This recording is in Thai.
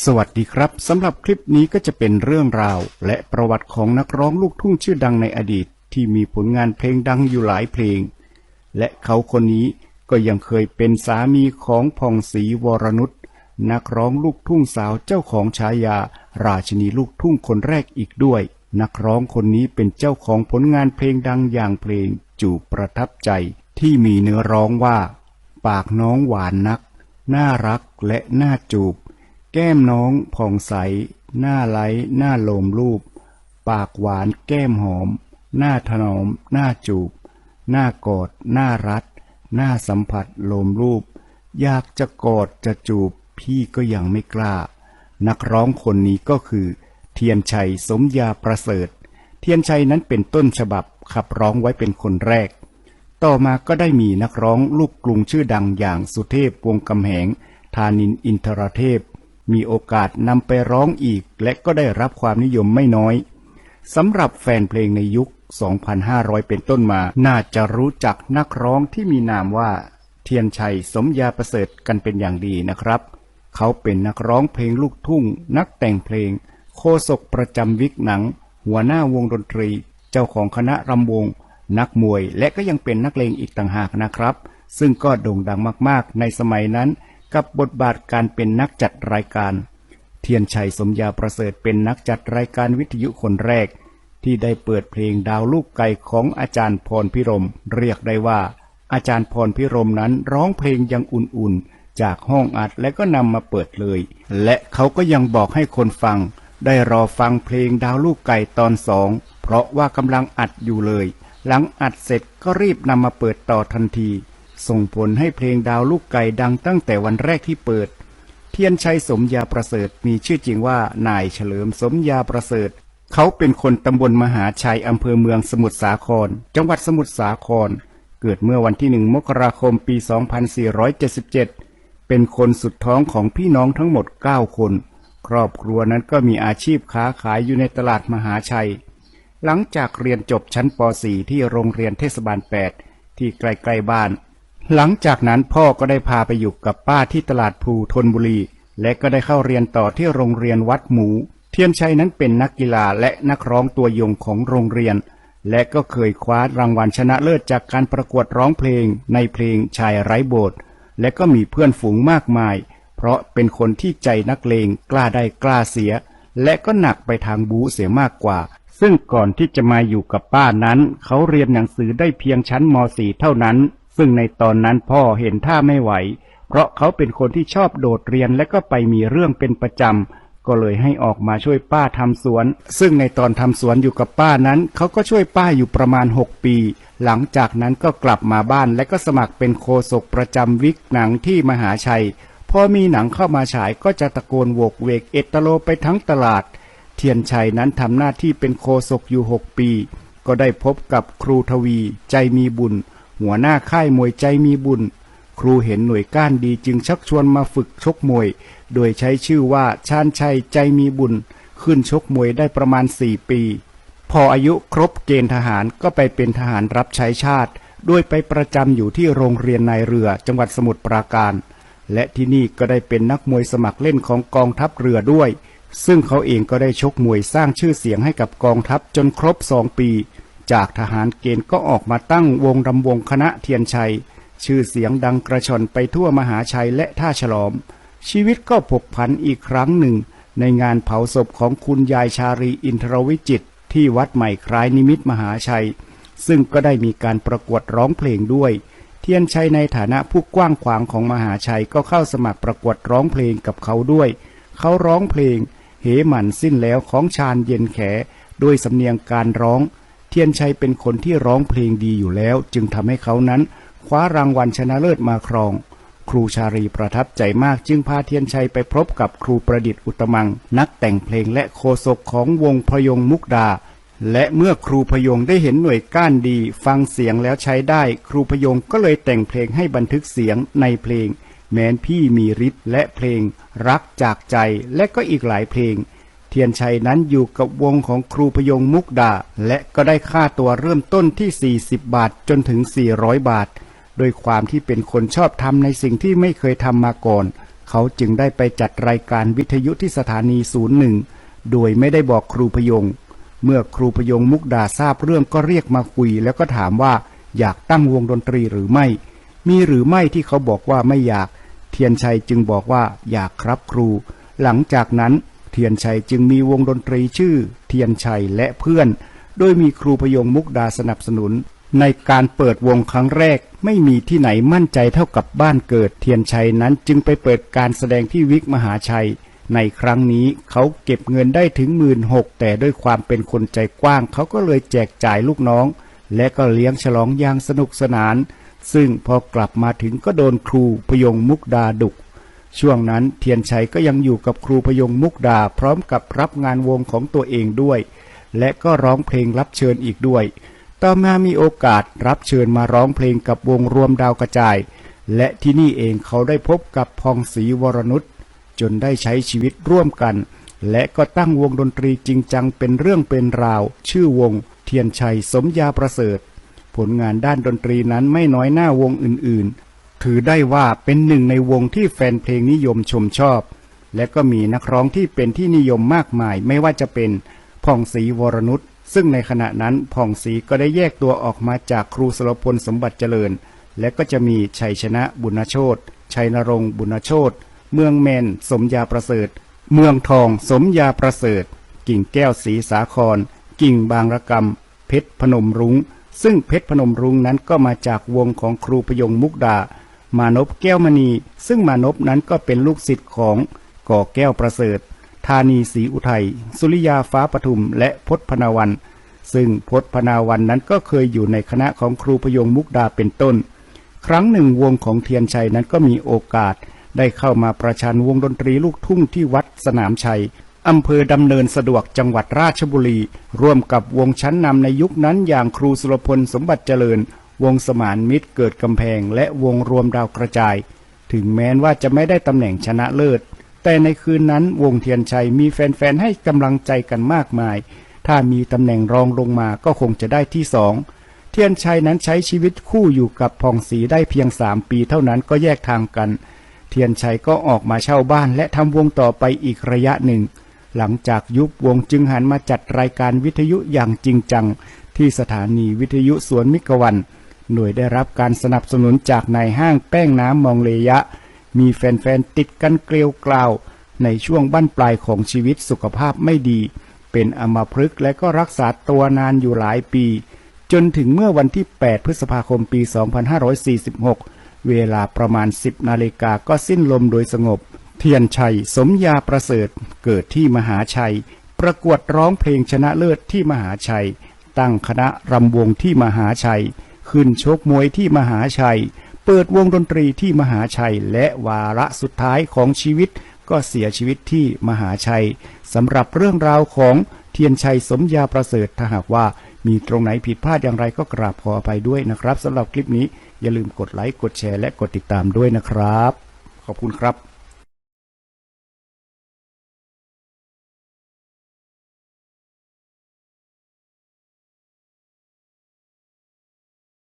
สวัสดีครับสำหรับคลิปนี้ก็จะเป็นเรื่องราว และประวัติของนักร้องลูกทุ่งชื่อดังในอดีต ที่มีผลงานเพลงดังอยู่หลายเพลง และเขาคนนี้ก็ยังเคยเป็นสามีของพองศรีวรนุชนักร้องลูกทุ่งสาวเจ้าของฉายา ราชนีลูกทุ่งคนแรกอีกด้วย นักร้องคนนี้เป็นเจ้าของผลงานเพลงดังอย่างเพลง จูบประทับใจ ที่มีเนื้อร้องว่า ปากน้องหวานนัก น่ารักและน่าจูบ แก้มน้องผ่องใส หน้าไล้หน้าโลมรูป ปากหวานแก้มหอม หน้าถนอม หน้าจูบ หน้ากอด หน้ารัด หน้าสัมผัสโลมรูป อยากจะกอดจะจูบ พี่ก็ยังไม่กล้า นักร้องคนนี้ก็คือ เทียนชัยสมยาประเสริฐ เทียนชัยนั้นเป็นต้นฉบับขับร้องไว้เป็นคนแรก ต่อมาก็ได้มีนักร้องลูกกรุงชื่อดังอย่างสุเทพวงกำแหง ธานินอินทรเทพ มีโอกาสนำไปร้องอีก และก็ได้รับความนิยมไม่น้อยสำหรับแฟนเพลงในยุค 2,500 เป็นต้นมา น่าจะรู้จักนักร้องที่มีนามว่า เทียนชัยสมยาประเสริฐกันเป็นอย่างดีนะครับ เขาเป็นนักร้องเพลงลูกทุ่ง นักแต่งเพลง โคศกประจำวิกหนัง หัวหน้าวงดนตรี เจ้าของคณะรำวง นักมวย และก็ยังเป็นนักเลงอีกต่างหากนะครับ ซึ่งก็โด่งดังมากๆ ในสมัยนั้น กับบทบาทการเป็นนักจัดรายการ เทียนชัยสมยาประเสริฐเป็นนักจัดรายการวิทยุคนแรก ที่ได้เปิดเพลงดาวลูกไก่ของอาจารย์พรพิรม เรียกได้ว่า อาจารย์พรพิรมนั้นร้องเพลงยังอุ่นๆ จากห้องอัดและก็นำมาเปิดเลย และเขาก็ยังบอกให้คนฟัง ได้รอฟังเพลงดาวลูกไก่ตอนสองเพราะว่ากำลังอัดอยู่เลย หลังอัดเสร็จก็รีบนำมาเปิดต่อทันที ส่งผลให้เพลงดาวลูกไก่ดังตั้งแต่วันแรกที่เปิด เทียนชัยสมยาประเสริฐมีชื่อจริงว่านายเฉลิมสมยาประเสริฐ เขาเป็นคนตำบลมหาชัยอำเภอเมืองสมุทรสาคร จังหวัดสมุทรสาคร เกิดเมื่อวันที่หนึ่งมกราคมปี 2477 เป็นคนสุดท้องของพี่น้องทั้งหมด 9 คน ครอบครัวนั้นก็มีอาชีพค้าขายอยู่ในตลาดมหาชัย หลังจากเรียนจบชั้นป .4 ที่โรงเรียนเทศบาล 8 ที่ใกล้ๆบ้าน หลังจากนั้นพ่อก็ได้พาไปอยู่กับป้าที่ตลาดภูธนบุรี และก็ได้เข้าเรียนต่อที่โรงเรียนวัดหมู เทียนชัยนั้นเป็นนักกีฬาและนักร้องตัวยงของโรงเรียน และก็เคยคว้ารางวัลชนะเลิศจากการประกวดร้องเพลง ในเพลงชายไร้โบสถ์และก็มีเพื่อนฝูงมากมาย เพราะเป็นคนที่ใจนักเลงกล้าได้กล้าเสีย และก็หนักไปทางบูเสียมากกว่า ซึ่งก่อนที่จะมาอยู่กับป้านั้น เขาเรียนหนังสือได้เพียงชั้นม .4 เท่านั้น ซึ่งในตอนนั้นพ่อเห็นท่าไม่ไหว เพราะเขาเป็นคนที่ชอบโดดเรียนและก็ไปมีเรื่องเป็นประจำ ก็เลยให้ออกมาช่วยป้าทำสวน ซึ่งในตอนทำสวนอยู่กับป้านั้น เขาก็ช่วยป้าอยู่ประมาณ 6 ปี หลังจากนั้นก็กลับมาบ้านและก็สมัครเป็นโคศกประจำวิกหนังที่มหาชัย พอมีหนังเข้ามาฉายก็จะตะโกนโวกเวกเอตโลไปทั้งตลาด เทียนชัยนั้นทำหน้าที่เป็นโคศกอยู่ 6 ปี ก็ได้พบกับครูทวี ใจมีบุญ หัวหน้าค่ายมวยใจมีบุญ ครูเห็นหน่วยก้านดีจึงชักชวนมาฝึกชกมวย โดยใช้ชื่อว่าชาญชัยใจมีบุญ ขึ้นชกมวยได้ประมาณ 4 ปี พออายุครบเกณฑ์ทหารก็ไปเป็นทหารรับใช้ชาติโดยไปประจำอยู่ที่โรงเรียนนายเรือจังหวัดสมุทรปราการ และที่นี่ก็ได้เป็นนักมวยสมัครเล่นของกองทัพเรือด้วยซึ่งเขาเองก็ได้ชกมวยสร้างชื่อเสียงให้กับกองทัพจนครบสองปี จากทหารเกณฑ์ก็ออกมาตั้งวงรำวงคณะเทียนชัย ชื่อเสียงดังกระชอนไปทั่วมหาชัยและท่าฉลอม ชีวิตก็ผกผันอีกครั้งหนึ่ง ในงานเผาศพของคุณยายชารีอินทรวิจิตที่วัดใหม่คล้ายนิมิตมหาชัย ซึ่งก็ได้มีการประกวดร้องเพลงด้วย เทียนชัยในฐานะผู้กว้างขวางของมหาชัยก็เข้าสมัครประกวดร้องเพลงกับเขาด้วย เขาร้องเพลง เหหมันสิ้นแล้วของชาญเย็นแข ด้วยสำเนียงการร้อง เทียนชัยเป็นคนที่ร้องเพลงดีอยู่แล้ว จึงทำให้เขานั้น คว้ารางวัลชนะเลิศมาครอง ครูชารีประทับใจมากจึงพาเทียนชัยไปพบกับครูประดิษฐ์อุตมัง นักแต่งเพลงและโคศกของวงพยงมุกดา และเมื่อครูพยงได้เห็นหน่วยก้านดี ฟังเสียงแล้วใช้ได้ ครูพยงก็เลยแต่งเพลงให้บันทึกเสียงในเพลง แม้นพี่มีฤทธิ์และเพลง รักจากใจและก็อีกหลายเพลง เทียนชัยนั้นอยู่กับวงของครูพยงมุกดา และก็ได้ค่าตัวเริ่มต้นที่ 40 บาทจนถึง 400 บาท โดยความที่เป็นคนชอบทำในสิ่งที่ไม่เคยทำมาก่อน เขาจึงได้ไปจัดรายการวิทยุที่สถานีศูนย์หนึ่งโดยไม่ได้บอกครูพยง เมื่อครูพยงมุกดาทราบเรื่องก็เรียกมาคุย แล้วก็ถามว่าอยากตั้งวงดนตรีหรือไม่ มีหรือไม่ที่เขาบอกว่าไม่อยาก เทียนชัยจึงบอกว่าอยากครับครู หลังจากนั้น เทียนชัยจึงมีวงดนตรีชื่อเทียนชัยและเพื่อน โดยมีครูพยงมุกดาสนับสนุน ในการเปิดวงครั้งแรก ไม่มีที่ไหนมั่นใจเท่ากับบ้านเกิด เทียนชัยนั้นจึงไปเปิดการแสดงที่วิกมหาชัย ในครั้งนี้เขาเก็บเงินได้ถึงหมื่นหกแต่ด้วยความเป็นคนใจกว้าง เขาก็เลยแจกจ่ายลูกน้อง และก็เลี้ยงฉลองอย่างสนุกสนาน ซึ่งพอกลับมาถึงก็โดนครูพยงมุกดาดุ ช่วงนั้นเทียนชัยก็ยังอยู่กับครูพยงมุกดาพร้อมกับรับงานวงของตัวเองด้วย และก็ร้องเพลงรับเชิญอีกด้วย ต่อมามีโอกาสรับเชิญมาร้องเพลงกับวงรวมดาวกระจาย และที่นี่เองเขาได้พบกับพองศรีวรนุชจนได้ใช้ชีวิตร่วมกัน และก็ตั้งวงดนตรีจริงจังเป็นเรื่องเป็นราว ชื่อวง เทียนชัยสมยาประเสริฐ ผลงานด้านดนตรีนั้นไม่น้อยหน้าวงอื่น ถือได้ว่าเป็นหนึ่งในวงที่แฟนเพลงนิยมชมชอบ และก็มีนักร้องที่เป็นที่นิยมมากมาย ไม่ว่าจะเป็นผ่องศรีวรนุชซึ่งในขณะนั้นผ่องศรีก็ได้แยกตัวออกมาจากครูสรพลสมบัติเจริญ และก็จะมีชัยชนะบุญโชตชัยนรงค์บุญโชตเมืองแมนสมยาประเสริฐ เมืองทองสมยาประเสริฐ กิ่งแก้วศรีสาคร กิ่งบางระกำเพชรพนมรุง้ง ซึ่งเพชรพนมรุ้งนั้นก็มาจากวงของครูพยงมุกดา มานพแก้วมณี ซึ่งมานพนั้นก็เป็นลูกศิษย์ของก่อแก้วประเสริฐ ธานีศรีอุทัย สุริยาฟ้าปทุม และพจน์พนาวัน ซึ่งพจน์พนาวันนั้นก็เคยอยู่ในคณะของครูพยงมุกดาเป็นต้น ครั้งหนึ่งวงของเทียนชัยนั้นก็มีโอกาส ได้เข้ามาประชันวงดนตรีลูกทุ่งที่วัดสนามชัยอำเภอดำเนินสะดวกจังหวัดราชบุรี ร่วมกับวงชั้นนำในยุคนั้นอย่างครูสุรพลสมบัติเจริญ วงสมานมิตรเกิดกำแพง และวงรวมดาวกระจาย ถึงแม้ว่าจะไม่ได้ตำแหน่งชนะเลิศ แต่ในคืนนั้นวงเทียนชัยมีแฟนๆให้กำลังใจกันมากมาย ถ้ามีตำแหน่งรองลงมาก็คงจะได้ที่สองเทียนชัยนั้นใช้ชีวิตคู่อยู่กับพองศรีได้เพียงสามปีเท่านั้นก็แยกทางกัน เทียนชัยก็ออกมาเช่าบ้านและทำวงต่อไปอีกระยะหนึ่ง หลังจากยุบวงจึงหันมาจัดรายการวิทยุอย่างจริงจัง ที่สถานีวิทยุสวนมิกวัน หน่วยได้รับการสนับสนุนจากนายห้างแป้งน้ำมองเลยะ มีแฟนๆติดกันเกลียวกล่าว ในช่วงบั้นปลายของชีวิตสุขภาพไม่ดี เป็นอมพฤกษ์และก็รักษาตัวนานอยู่หลายปี จนถึงเมื่อวันที่ 8 พฤษภาคมปี 2546 เวลาประมาณ 10 นาฬิกาก็สิ้นลมโดยสงบ เทียนชัย สมยาประเสริฐ เกิดที่มหาชัย ประกวดร้องเพลงชนะเลิศที่มหาชัย ตั้งคณะรำวงที่มหาชัย ขึ้นชกมวยที่มหาชัย เปิดวงดนตรีที่มหาชัย และวาระสุดท้ายของชีวิต ก็เสียชีวิตที่มหาชัยสำหรับเรื่องราวของเทียนชัยสมยาประเสริฐถ้าหากว่ามีตรงไหนผิดพลาดอย่างไรก็กราบขออภัยด้วยนะครับสำหรับคลิปนี้อย่าลืมกดไลค์กดแชร์และกดติดตามด้วยนะครับ ขอบคุณครับ